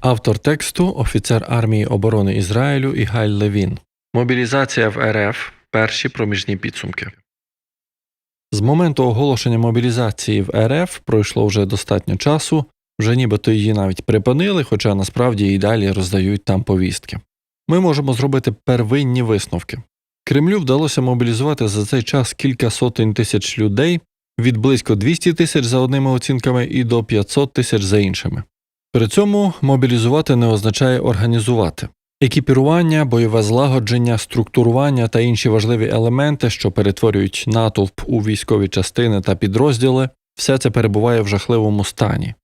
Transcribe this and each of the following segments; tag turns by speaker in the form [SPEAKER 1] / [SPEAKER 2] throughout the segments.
[SPEAKER 1] Автор тексту офіцер армії оборони Ізраїлю Ігаль Левін. Мобілізація в РФ. Перші проміжні підсумки. З моменту оголошення мобілізації в РФ пройшло вже достатньо часу, вже нібито її навіть припинили, хоча насправді і далі роздають там повістки. Ми можемо зробити первинні висновки. Кремлю вдалося мобілізувати за цей час кілька сотень тисяч людей від близько 200 тисяч за одними оцінками і до 500 тисяч за іншими. При цьому мобілізувати не означає організувати. Екіпірування, бойове злагодження, структурування та інші важливі елементи, що перетворюють натовп у військові частини та підрозділи, все це перебуває в жахливому стані.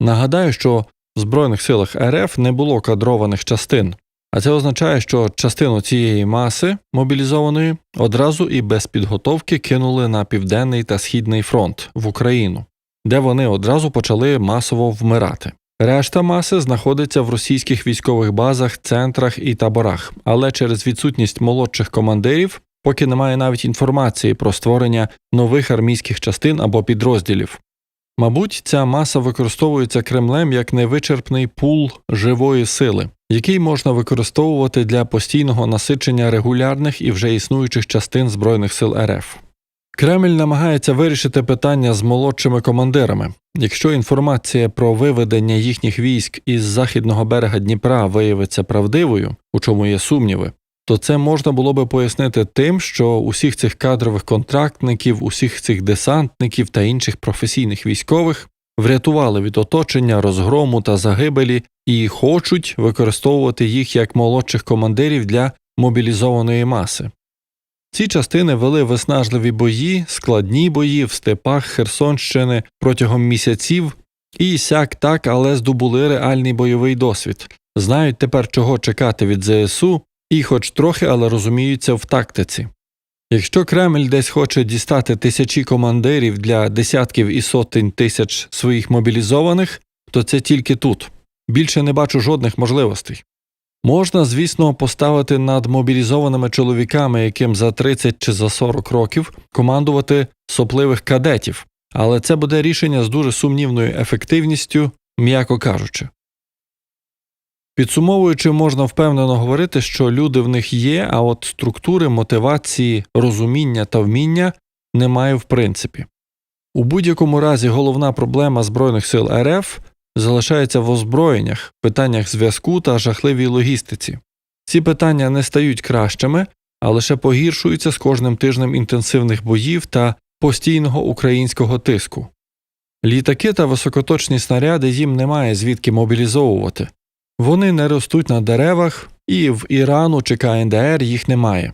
[SPEAKER 1] Нагадаю, що в Збройних силах РФ не було кадрованих частин, а це означає, що частину цієї маси мобілізованої одразу і без підготовки кинули на південний та східний фронт в Україну, де вони одразу почали масово вмирати. Решта маси знаходиться в російських військових базах, центрах і таборах, але через відсутність молодших командирів поки немає навіть інформації про створення нових армійських частин або підрозділів. Мабуть, ця маса використовується Кремлем як невичерпний пул живої сили, який можна використовувати для постійного насичення регулярних і вже існуючих частин Збройних сил РФ. Кремль намагається вирішити питання з молодшими командирами. Якщо інформація про виведення їхніх військ із західного берега Дніпра виявиться правдивою, у чому є сумніви, то це можна було би пояснити тим, що усіх цих кадрових контрактників, усіх цих десантників та інших професійних військових врятували від оточення, розгрому та загибелі і хочуть використовувати їх як молодших командирів для мобілізованої маси. Ці частини вели виснажливі бої, складні бої в степах Херсонщини протягом місяців і сяк так, але здобули реальний бойовий досвід, знають тепер, чого чекати від ЗСУ, і хоч трохи, але розуміються в тактиці. Якщо Кремль десь хоче дістати тисячі командирів для десятків і сотень тисяч своїх мобілізованих, то це тільки тут. Більше не бачу жодних можливостей. Можна, звісно, поставити над мобілізованими чоловіками, яким за 30 чи за 40 років командувати сопливих кадетів, але це буде рішення з дуже сумнівною ефективністю, м'яко кажучи. Підсумовуючи, можна впевнено говорити, що люди в них є, а от структури, мотивації, розуміння та вміння немає в принципі. У будь-якому разі головна проблема Збройних сил РФ залишається в озброєннях, питаннях зв'язку та жахливій логістиці. Ці питання не стають кращими, а лише погіршуються з кожним тижнем інтенсивних боїв та постійного українського тиску. Літаки та високоточні снаряди їм немає звідки мобілізовувати. Вони не ростуть на деревах, і в Ірану чи КНДР їх немає.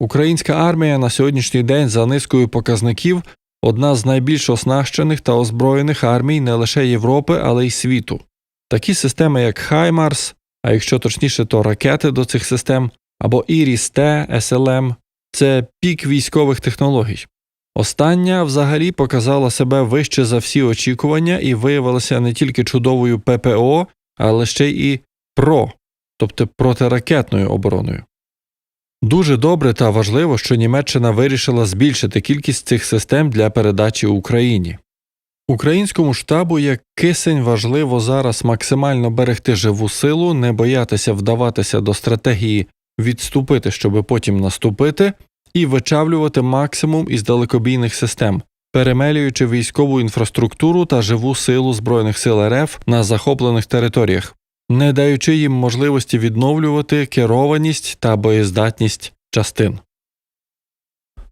[SPEAKER 1] Українська армія на сьогоднішній день за низкою показників одна з найбільш оснащених та озброєних армій не лише Європи, але й світу. Такі системи, як Хаймарс, а якщо точніше, то ракети до цих систем, або Іріс Т, СЛМ це пік військових технологій. Остання взагалі показала себе вище за всі очікування і виявилася не тільки чудовою ППО, але ще й ПРО, тобто протиракетною обороною. Дуже добре та важливо, що Німеччина вирішила збільшити кількість цих систем для передачі Україні. Українському штабу як кисень важливо зараз максимально берегти живу силу, не боятися вдаватися до стратегії відступити, щоби потім наступити, і вичавлювати максимум із далекобійних систем, перемелюючи військову інфраструктуру та живу силу Збройних сил РФ на захоплених територіях, не даючи їм можливості відновлювати керованість та боєздатність частин.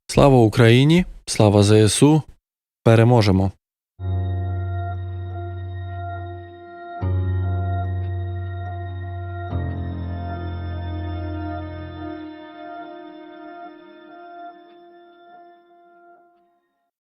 [SPEAKER 1] Слава Україні! Слава ЗСУ! Переможемо!